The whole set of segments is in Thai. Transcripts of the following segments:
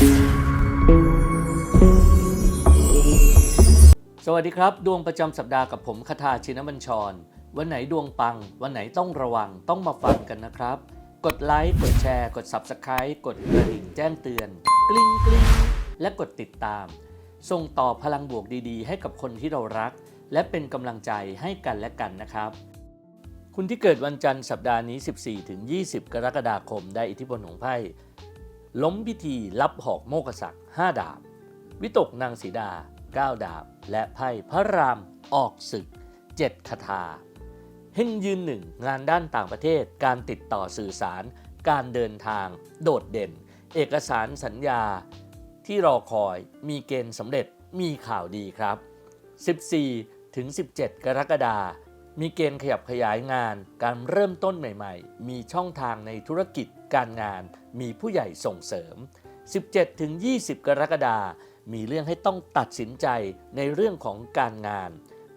สวัสดีครับ ดวงประจำสัปดาห์กับผมคทาชินบัญชร วันไหนดวงปัง วันไหนต้องระวังต้องมาฟังกันนะครับ กดไลค์กดแชร์ กด Subscribe กดกระดิ่งแจ้งเตือน กลิ้งกลิ้งและกดติดตาม ส่งต่อพลังบวกดีๆ ให้กับคนที่เรารัก และเป็นกำลังใจให้กันและกันนะครับ คุณที่เกิดวันจันทร์สัปดาห์นี้ 14-20 กรกฎาคม ได้อิทธิพลของไพ่ ล้มพิธีรับหอกโมกษัก5ดาบ วิตกนางสีดา 9 ดาบ และไพ่พระรามออกศึก 7 คาถาเฮงยืนหนึ่งงานด้านต่างประเทศ การติดต่อสื่อสาร การเดินทาง โดดเด่น เอกสารสัญญา ที่รอคอยมีเกณฑ์สำเร็จมีข่าวดีครับ 14 ถึง 17 กรกฎามีเกณฑ์ขยับขยายงาน การเริ่มต้นใหม่ ๆ มีช่องทางในธุรกิจ การงานมีผู้ใหญ่ส่งเสริม 17ถึง20 กรกฎามีเรื่องให้ต้องตัดสินใจในเรื่องของการงาน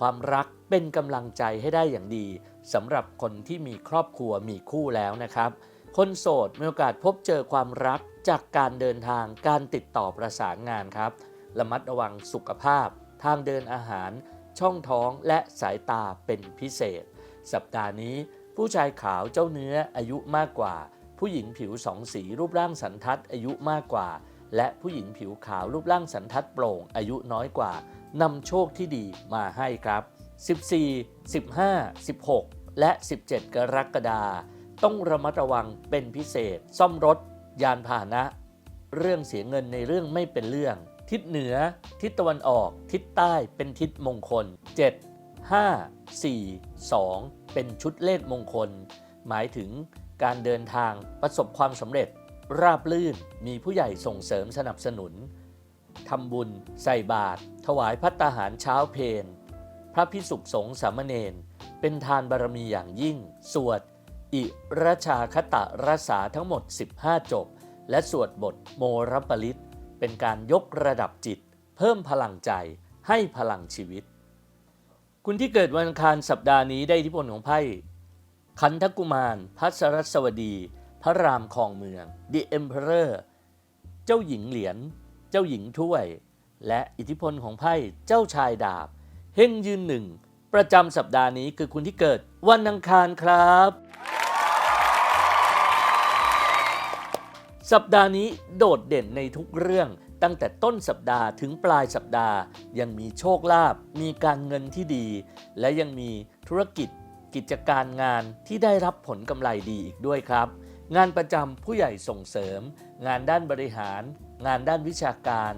ความรักเป็นกำลังใจให้ได้อย่างดีสำหรับคนที่มีครอบครัวมีคู่แล้วนะครับ คนโสดมีโอกาสพบเจอความรักจากการเดินทางการติดต่อประสานงานครับ ระมัดระวังสุขภาพ ทางเดินอาหาร ช่องท้องและสายตาเป็นพิเศษ สัปดาห์นี้ ผู้ชายขาวเจ้าเนื้ออายุมากกว่า ผู้หญิงผิวสองสีรูปร่างสันทัดอายุมากกว่า และผู้หญิงผิวขาวรูปร่างสันทัดโปร่งอายุน้อยกว่านำโชคที่ดีมาให้ครับ 14 15 16 และ 17 กรกฎาต้องระมัดระวังเป็นพิเศษ ซ่อมรถ ยานพาหนะ เรื่องเสียเงินในเรื่องไม่เป็นเรื่อง ทิศเหนือ ทิศตะวันออก ทิศใต้เป็นทิศมงคล 7 5 4 2 เป็นชุดเลขมงคล หมายถึง การเดินทางประสบความสำเร็จ ราบลื่นมีผู้ใหญ่ส่งเสริมสนับสนุนทำบุญ ใส่บาตรถวายพัตตาหารเช้าเพนพระพิสุขสงฆ์สามเณรเป็นทานบารมีอย่างยิ่ง สวด อิรชาคตะรสาทั้งหมด 15 จบ และสวดบทโมรปลิต เป็นการยกระดับจิต เพิ่มพลังใจให้พลังชีวิต คุณที่เกิดวันอังคารสัปดาห์นี้ได้อิทธิพลของไพ่ ขันธกุมารพัสรสวดี พระรามคองเมือง The Emperor เจ้าหญิงเหรียญ เจ้าหญิงถ้วย และอิทธิพลของไพ่เจ้าชายดาบ เฮงยืนหนึ่ง ประจำสัปดาห์นี้คือคุณที่เกิดวันอังคารครับ สัปดาห์นี้โดดเด่นในทุกเรื่องตั้งแต่ต้นสัปดาห์ถึงปลายสัปดาห์ ยังมีโชคลาภมีการเงินที่ดี และยังมีธุรกิจ กิจการงานที่ได้รับผลกำไรดีอีกด้วยครับ งานประจำผู้ใหญ่ส่งเสริม งานด้านบริหาร งานด้านวิชาการ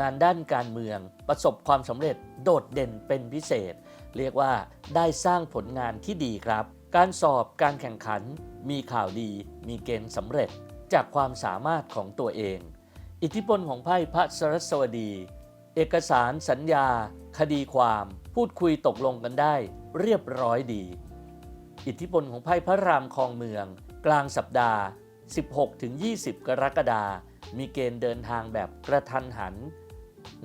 งานด้านการเมือง ประสบความสำเร็จโดดเด่นเป็นพิเศษ เรียกว่าได้สร้างผลงานที่ดีครับ การสอบการแข่งขัน มีข่าวดี มีเกณฑ์สำเร็จจากความสามารถของตัวเอง อิทธิพลของไพ่พระสรสวดี เอกสารสัญญา คดีความ พูดคุยตกลงกันได้ เรียบร้อยดี อิทธิพลของไพ่พระรามครองเมือง กลางสัปดาห์ 16-20 กรกฎามีเกณฑ์เดินทางแบบกระทันหัน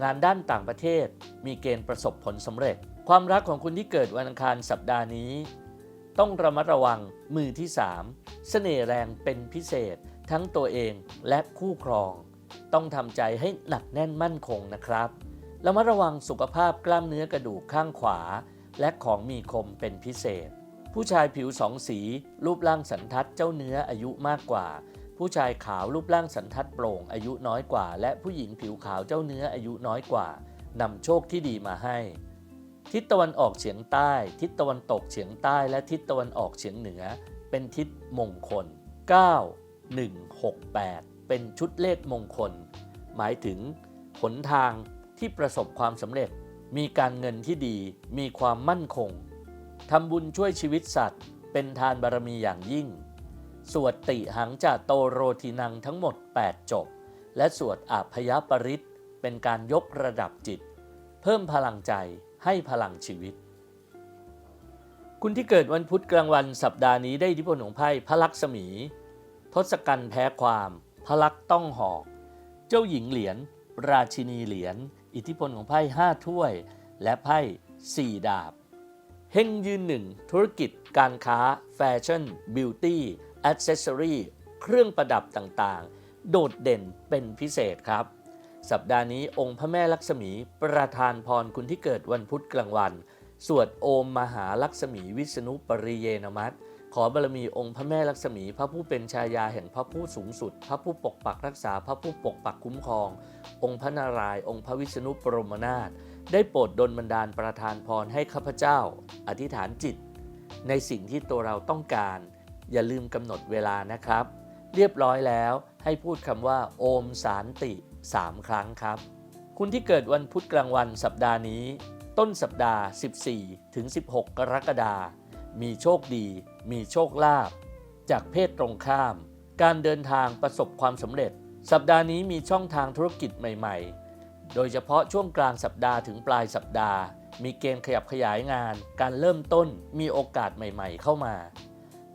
งานด้านต่างประเทศ มีเกณฑ์ประสบผลสำเร็จ ความรักของคุณที่เกิดวันอังคารสัปดาห์นี้ ต้องระมัดระวังมือที่3เสน่ห์แรงเป็นพิเศษ ทั้งตัวเองและคู่ครอง ต้องทำใจให้หนักแน่นมั่นคงนะครับระมัดระวังสุขภาพกล้ามเนื้อกระดูกข้างขวา และของมีคมเป็นพิเศษ ผู้ชายผิวสองสี รูปร่างสันทัดเจ้าเนื้ออายุมากกว่า ผู้ชายขาวรูปร่างสันทัดโปร่งอายุน้อยกว่า และผู้หญิงผิวขาวเจ้าเนื้ออายุน้อยกว่านำโชคที่ดีมาให้ ทิศตะวันออกเฉียงใต้ ทิศตะวันตกเฉียงใต้และทิศตะวันออกเฉียงเหนือ เป็นทิศมงคล 9 1 6 8 เป็นชุดเลขมงคล หมายถึงหนทางที่ประสบความสำเร็จ มีการเงินที่ดี มีความมั่นคง ทำบุญช่วยชีวิตสัตว์ เป็นทานบารมีอย่างยิ่ง สวดติหังจาโตโรทินังทั้งหมด 8 จบ และสวดอาพยปริตเป็นการยกระดับจิต เพิ่มพลังใจให้พลังชีวิต คุณที่เกิดวันพุธกลางวันสัปดาห์นี้ได้อิทธิพลของไพ่พระลักษมี ทศกัณฐ์แพ้ความพระลักษ์ต้องหอก เจ้าหญิงเหรียญราชินีเหรียญอิทธิพลของไพ่ห้าถ้วย และไพ่สี่ดาบ เฮงยืนหนึ่งธุรกิจการค้า แฟชั่น บิวตี้อ c เซสซอรี่เครื่องประดับต่างๆ โดดเด่นเป็นพิเศษครับ สัปดาห์นี้องค์พระแม่ลักษมีประทานพรคุณที่เกิดวันพุธกลางวัน สวดโอมมหาลักษมีวิษณุปริเยนมัต ขอบารมีองค์พระแม่ลักษมี พระผู้เป็นชายาแห่งพระผู้สูงสุด พระผู้ปกปักรักษา พระผู้ปกปักคุ้มครอง องค์พระนารายณ์องค์พระวิษณุปรมนาถได้โปรดดลบันดาลประทานพรให้ข้าพเจ้า อธิษฐานจิต ในสิ่งที่ตัวเราต้องการ อย่าลืมกำหนดเวลานะครับ เรียบร้อยแล้วให้พูดคำว่าโอมสารติ 3 ครั้งครับ คุณที่เกิดวันพุธกลางวันสัปดาห์นี้ ต้นสัปดาห์ 14 ถึง 16 กรกฎาคม มีโชคดี มีโชคลาภจากเพศตรงข้าม การเดินทางประสบความสำเร็จ สัปดาห์นี้มีช่องทางธุรกิจใหม่ ๆ โดยเฉพาะช่วงกลางสัปดาห์ถึงปลายสัปดาห์ มีเกณฑ์ขยับขยายงาน การเริ่มต้นมีโอกาสใหม่ๆ เข้ามา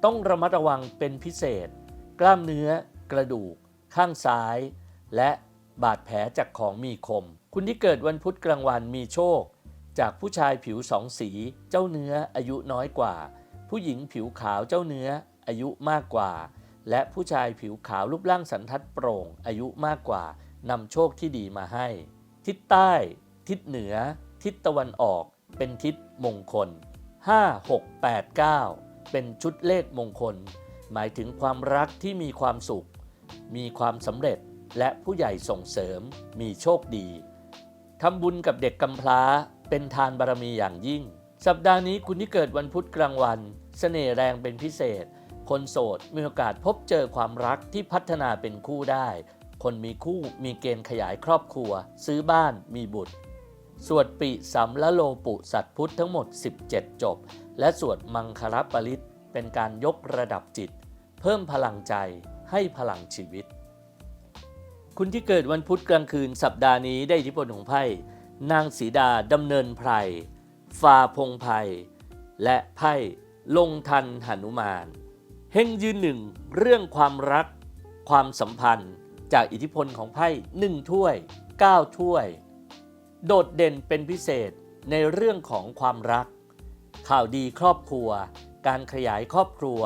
ต้องระมัดระวังเป็นพิเศษ กล้ามเนื้อ กระดูก ข้างซ้าย และบาดแผลจากของมีคม คุณที่เกิดวันพุธกลางวันมีโชค จากผู้ชายผิวสองสีเจ้าเนื้ออายุน้อยกว่า ผู้หญิงผิวขาวเจ้าเนื้ออายุมากกว่า และผู้ชายผิวขาวรูปร่างสันทัดโปร่ง อายุมากกว่านำโชคที่ดีมาให้ ทิศใต้ ทิศเหนือ ทิศตะวันออก เป็นทิศมงคล 5 6 8 9 เป็นชุดเลขมงคล หมายถึงความรักที่มีความสุข มีความสำเร็จและผู้ใหญ่ส่งเสริมมีโชคดีทำบุญกับเด็กกำพร้า เป็นทานบารมีอย่างยิ่ง สัปดาห์นี้คุณที่เกิดวันพุธกลางวัน เสน่ห์แรงเป็นพิเศษ คนโสดมีโอกาสพบเจอความรักที่พัฒนาเป็นคู่ได้ คนมีคู่มีเกณฑ์ขยายครอบครัว ซื้อบ้านมีบุตร สวดปิสัมละโลปุสัตพุทธทั้งหมด 17 จบ และสวดมังคารปริตเป็นการยกระดับจิต เพิ่มพลังใจให้พลังชีวิต คุณที่เกิดวันพุธกลางคืนสัปดาห์นี้ได้อิทธิพลของไพ่ นางสีดาดำเนินไพรฟาพงไพรและไพ่ลงทันหนุมานเฮงยืนหนึ่งเรื่องความรัก ความสัมพันธ์จากอิทธิพลของไพ่หนึ่งถ้วย 9 ถ้วย โดดเด่นเป็นพิเศษในเรื่องของความรัก ข่าวดีครอบครัว การขยายครอบครัว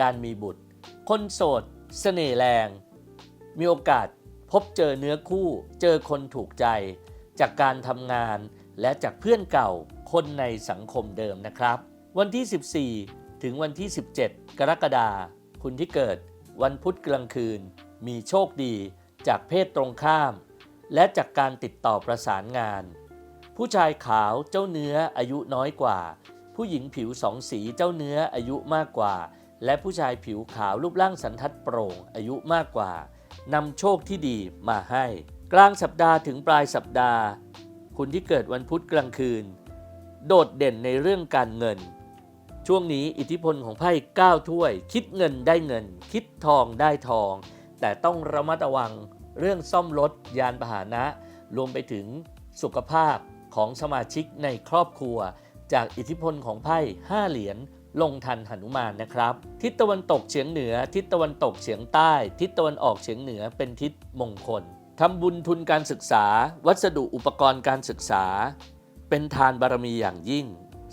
การมีบุตร คนโสดเสน่ห์แรง มีโอกาสพบเจอเนื้อคู่เจอคนถูกใจ จากการทำงาน และจากเพื่อนเก่าคนในสังคมเดิมนะครับ วันที่ 14 ถึงวันที่ 17 กรกฎาคมคุณที่เกิดวันพุธกลางคืน มีโชคดีจากเพศตรงข้าม และจากการติดต่อประสานงาน ผู้ชายขาวเจ้าเนื้ออายุน้อยกว่า ผู้หญิงผิวสองสีเจ้าเนื้ออายุมากกว่า และผู้ชายผิวขาวรูปร่างสันทัดโปร่งอายุมากกว่านำโชคที่ดีมาให้ กลางสัปดาห์ถึงปลายสัปดาห์ คุณที่เกิดวันพุธกลางคืน โดดเด่นในเรื่องการเงิน ช่วงนี้อิทธิพลของไพ่9ถ้วย คิดเงินได้เงิน คิดทองได้ทอง แต่ต้องระมัดระวังเรื่องซ่อมรถยานพาหนะ รวมไปถึงสุขภาพของสมาชิกในครอบครัว จากอิทธิพลของไพ่5เหรียญลงทันหนุมานนะครับ ทิศตะวันตกเฉียงเหนือ ทิศตะวันตกเฉียงใต้ ทิศตะวันออกเฉียงเหนือเป็นทิศมงคล ทำบุญทุนการศึกษา วัสดุอุปกรณ์การศึกษา เป็นทานบารมีอย่างยิ่ง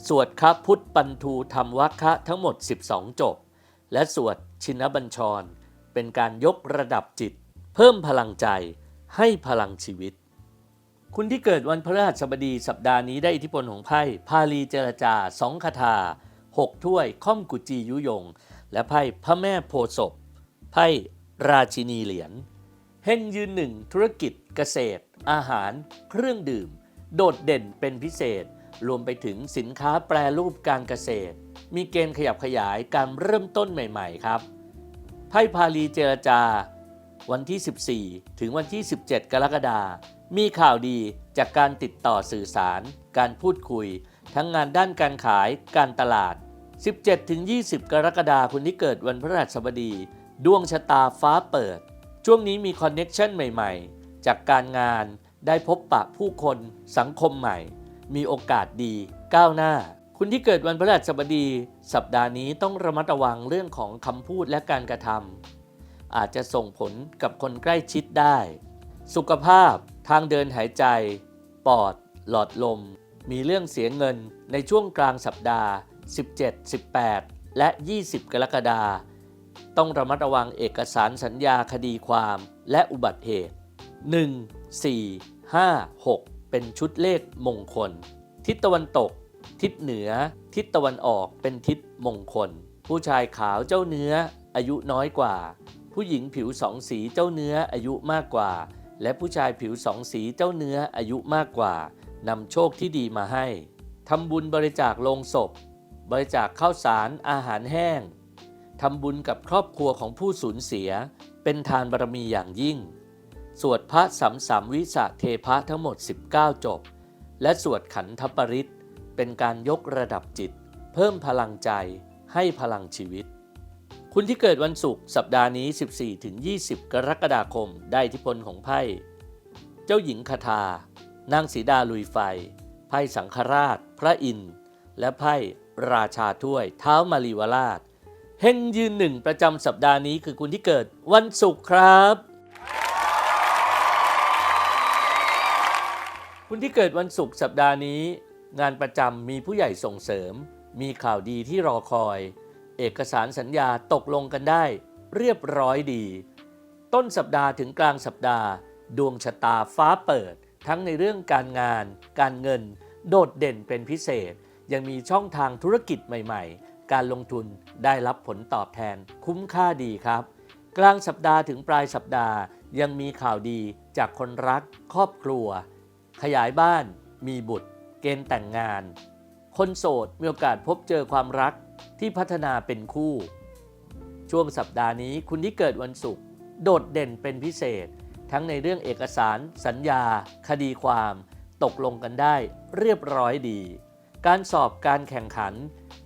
สวดครับพุทธปันทูธรรมวัคคะทั้งหมด 12 จบ และสวดชินบัญชร เป็นการยกระดับจิต เพิ่มพลังใจให้พลังชีวิต คุณที่เกิดวันพฤหัสบดีสัปดาห์นี้ได้อิทธิพลของไพ่พาลีเจรจาสองคาถาหกถ้วยค่อมกุจียุยง และไพ่พระแม่โพศพไพ่ราชินีเหรียญ เฮงยืนหนึ่งธุรกิจเกษตร อาหาร เครื่องดื่ม โดดเด่นเป็นพิเศษ รวมไปถึงสินค้าแปรรูปการเกษตร มีเกณฑ์ขยับขยายการเริ่มต้นใหม่ ๆ ครับไพ่พาลีเจรจา วันที่ 14 ถึงวันที่ 17 กรกฎาคมมีข่าวดีจากการติดต่อสื่อสาร การพูดคุย ทั้งงานด้านการขายการตลาด 17ถึง20 กรกฎาคมคุณที่เกิดวันพฤหัสบดี ดวงชะตาฟ้าเปิด ช่วงนี้มีคอนเน็ชันใหม่ๆ จากการงานได้พบปะผู้คนสังคมใหม่ มีโอกาสดีก้าวหน้า คุณที่เกิดวันพฤหัสบดี สัปดาห์นี้ต้องระมัดระวังเรื่องของคำพูดและการกระทำอาจจะส่งผลกับคนใกล้ชิดได้ สุขภาพทางเดินหายใจ ปอด หลอดลม มีเรื่องเสียเงินในช่วงกลางสัปดาห์ 17 18 และ 20 กรกฎาคม ต้องระมัดระวังเอกสารสัญญาคดีความและอุบัติเหตุ 1 4 5 6 เป็นชุดเลขมงคล ทิศตะวันตก ทิศเหนือ ทิศตะวันออกเป็นทิศมงคล ผู้ชายขาวเจ้าเนื้อ อายุน้อยกว่า ผู้หญิงผิวสองสีเจ้าเนื้ออายุมากกว่า และผู้ชายผิวสองสีเจ้าเนื้ออายุมากกว่านำโชคที่ดีมาให้ทำบุญบริจาคลงศพ บริจาคข้าวสารอาหารแห้ง ทำบุญกับครอบครัวของผู้สูญเสีย เป็นทานบารมีอย่างยิ่ง สวดพระสัมสัมวิสะเทพะทั้งหมด 19 จบ และสวดขันธปริตเป็นการยกระดับจิต เพิ่มพลังใจให้พลังชีวิต คุณที่เกิดวันศุกร์สัปดาห์นี้ 14-20 กรกฎาคม ได้อิทธิพลของไพ่ เจ้าหญิงคาทา นางสีดาลุยไฟ ไพ่สังฆราช พระอินทร์และไพ่ราชาถ้วยเท้ามารีวราช เฮงยืนหนึ่งประจำสัปดาห์นี้คือคุณที่เกิดวันศุกร์ครับ คุณที่เกิดวันศุกร์สัปดาห์นี้ งานประจำมีผู้ใหญ่ส่งเสริม มีข่าวดีที่รอคอย เอกสารสัญญาตกลงกันได้ เรียบร้อยดี ต้นสัปดาห์ถึงกลางสัปดาห์ ดวงชะตาฟ้าเปิด ทั้งในเรื่องการงาน การเงิน โดดเด่นเป็นพิเศษ ยังมีช่องทางธุรกิจใหม่ ๆ การลงทุนได้รับผลตอบแทนคุ้มค่าดีครับ กลางสัปดาห์ถึงปลายสัปดาห์ ยังมีข่าวดีจากคนรัก ครอบครัว ขยายบ้าน มีบุตร เกณฑ์แต่งงาน คนโสดมีโอกาสพบเจอความรักที่พัฒนาเป็นคู่ ช่วงสัปดาห์นี้คุณที่เกิดวันศุกร์โดดเด่นเป็นพิเศษ ทั้งในเรื่องเอกสาร สัญญา คดีความ ตกลงกันได้เรียบร้อยดี การสอบการแข่งขัน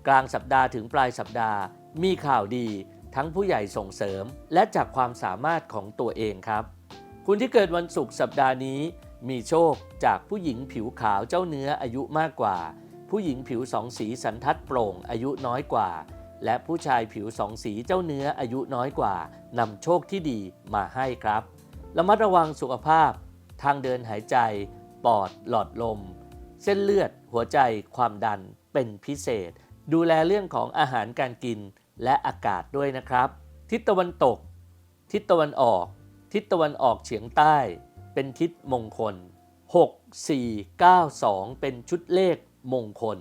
กลางสัปดาห์ถึงปลายสัปดาห์ มีข่าวดีทั้งผู้ใหญ่ส่งเสริม และจากความสามารถของตัวเองครับ คุณที่เกิดวันศุกร์สัปดาห์นี้ มีโชคจากผู้หญิงผิวขาวเจ้าเนื้ออายุมากกว่า ผู้หญิงผิวสองสีสันทัดโปร่งอายุน้อยกว่า และผู้ชายผิวสองสีเจ้าเนื้ออายุน้อยกว่านำโชคที่ดีมาให้ครับระมัดระวังสุขภาพ ทางเดินหายใจ ปอดหลอดลม เส้นเลือดหัวใจความดันเป็นพิเศษ ดูแลเรื่องของอาหารการกินและอากาศด้วยนะครับ ทิศตะวันตก ทิศตะวันออก ทิศตะวันออกเฉียงใต้ เป็นทิศมงคล 6 4 9 2 เป็นชุดเลขมงคล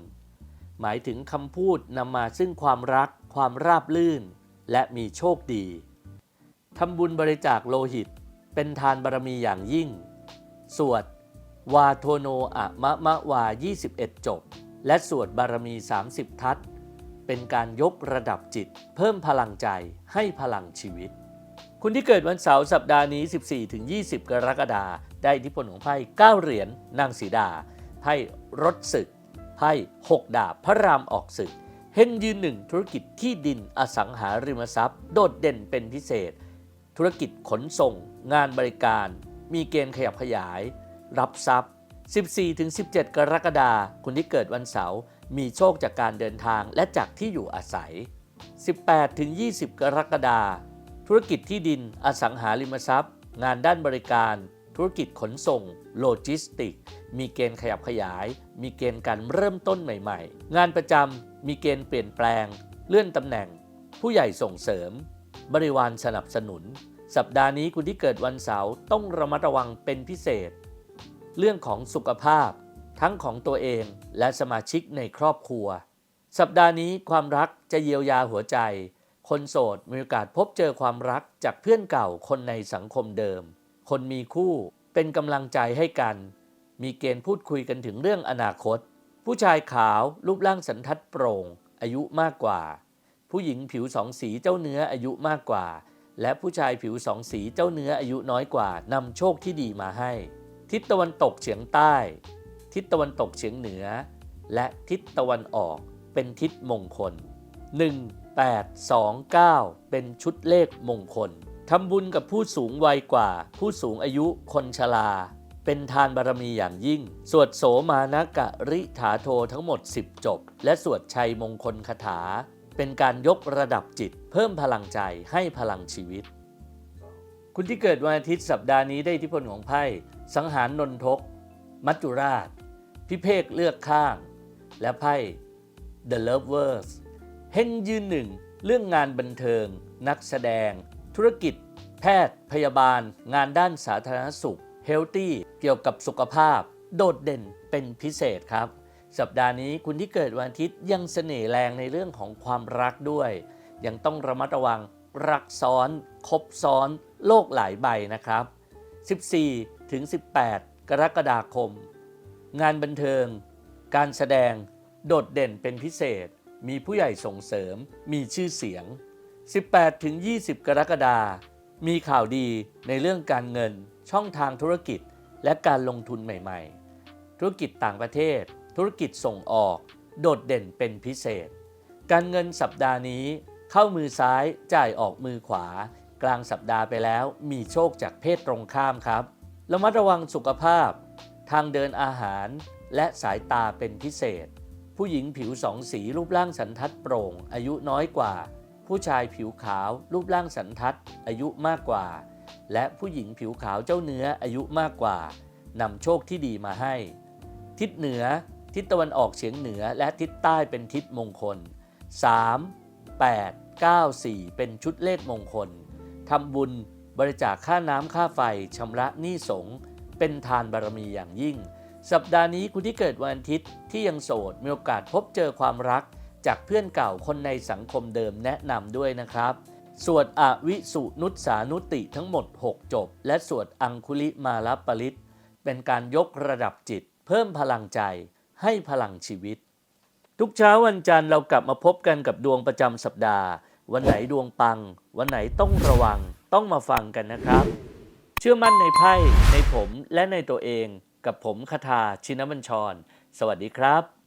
หมายถึงคำพูดนำมาซึ่งความรัก ความราบลื่น และมีโชคดีทำบุญบริจาคโลหิต เป็นทานบารมีอย่างยิ่ง สวด วาโทโนอะมะมะวา 21 จบ และสวดบารมี 30 ทัศเป็นการยกระดับจิต เพิ่มพลังใจให้พลังชีวิต คุณที่เกิดวันเสาร์สัปดาห์นี้ 14-20 กรกฎาคมได้อิทธิพลของไพ่9เหรียญนางสีดา ไพ่รถศึก ไพ่6ดาบพระรามออกศึก เฮงยืนหนึ่งธุรกิจที่ดินอสังหาริมทรัพย์ โดดเด่นเป็นพิเศษ ธุรกิจขนส่ง งานบริการ มีเกณฑ์ขยับขยาย รับทรัพย์ 14-17 กรกฎาคมคุณที่เกิดวันเสาร์มีโชคจากการเดินทางและจากที่อยู่อาศัย 18-20 กรกฎาคมธุรกิจที่ดินอสังหาริมทรัพย์ งานด้านบริการ ธุรกิจขนส่ง โลจิสติก มีเกณฑ์ขยับขยาย มีเกณฑ์การเริ่มต้นใหม่ ๆ งานประจำมีเกณฑ์เปลี่ยนแปลง เลื่อนตำแหน่ง ผู้ใหญ่ส่งเสริม บริวารสนับสนุน สัปดาห์นี้คุณที่เกิดวันเสาร์ต้องระมัดระวังเป็นพิเศษ เรื่องของสุขภาพ ทั้งของตัวเองและสมาชิกในครอบครัว สัปดาห์นี้ความรักจะเยียวยาหัวใจ คนโสดมีโอกาสพบเจอความรักจากเพื่อนเก่าคนในสังคมเดิม คนมีคู่เป็นกำลังใจให้กัน มีเกณฑ์พูดคุยกันถึงเรื่องอนาคต ผู้ชายขาวรูปร่างสันทัดโปร่ง อายุมากกว่า ผู้หญิงผิวสองสีเจ้าเนื้ออายุมากกว่าและผู้ชายผิวสองสีเจ้าเนื้ออายุน้อยกว่านำโชคที่ดีมาให้ ทิศตะวันตกเฉียงใต้ ทิศตะวันตกเฉียงเหนือ และทิศตะวันออกเป็นทิศมงคล 1 8 2 9 เป็นชุดเลขมงคลทำบุญกับผู้สูงวัยกว่า ผู้สูงอายุคนชรา เป็นทานบารมีอย่างยิ่ง สวดโสมานกะริถาโททั้งหมด 10 จบ และสวดชัยมงคลคาถา เป็นการยกระดับจิต เพิ่มพลังใจให้พลังชีวิต คุณที่เกิดวันอาทิตย์สัปดาห์นี้ได้อิทธิพลของไพ่ สังหารนนทก มัจจุราช พิเภกเลือกข้าง และไพ่ The Lovers เฮงยืนหนึ่ง เรื่องงานบันเทิง นักแสดง ธุรกิจ แพทย์ พยาบาล งานด้านสาธารณสุข เฮลตี้ เกี่ยวกับสุขภาพ โดดเด่นเป็นพิเศษครับ สัปดาห์นี้คุณที่เกิดวันอาทิตย์ยังเสน่ห์แรงในเรื่องของความรักด้วย ยังต้องระมัดระวังรักซ้อน คบซ้อน โลกหลายใบนะครับ 14 ถึง 18 กรกฎาคม งานบันเทิง การแสดงโดดเด่นเป็นพิเศษ มีผู้ใหญ่ส่งเสริม มีชื่อเสียง 18 ถึง 20 กรกฎามีข่าวดีในเรื่องการเงิน ช่องทางธุรกิจ และการลงทุนใหม่ๆ ธุรกิจต่างประเทศ ธุรกิจส่งออก โดดเด่นเป็นพิเศษ การเงินสัปดาห์นี้ เข้ามือซ้ายจ่ายออกมือขวา กลางสัปดาห์ไปแล้ว มีโชคจากเพศตรงข้ามครับ ระมัดระวังสุขภาพ ทางเดินอาหารและสายตาเป็นพิเศษ ผู้หญิงผิวสองสีรูปร่างสันทัดโปร่ง อายุน้อยกว่า ผู้ชายผิวขาว รูปร่างสันทัด อายุมากกว่า และผู้หญิงผิวขาวเจ้าเนื้ออายุมากกว่านำโชคที่ดีมาให้ ทิศเหนือ ทิศตะวันออกเฉียงเหนือและทิศใต้เป็นทิศมงคล 3 8 9 4 เป็นชุดเลขมงคลทำบุญ บริจาคค่าน้ำค่าไฟชำระหนี้สงเป็นทานบารมีอย่างยิ่ง สัปดาห์นี้คุณที่เกิดวันอาทิตย์ที่ยังโสดมีโอกาสพบเจอความรัก จากเพื่อนเก่าคนในสังคมเดิมแนะนำด้วยนะครับสวดอวิสุนุสานุติทั้งหมด 6 จบ และสวดอังคุลิมาลปริตเป็นการยกระดับจิต เพิ่มพลังใจให้พลังชีวิต ทุกเช้าวันจันทร์เรากลับมาพบกันกับดวงประจำสัปดาห์ วันไหนดวงปัง วันไหนต้องระวังต้องมาฟังกันนะครับ เชื่อมั่นในไพ่ในผมและในตัวเอง กับผมคาทาชินบัญชร สวัสดีครับ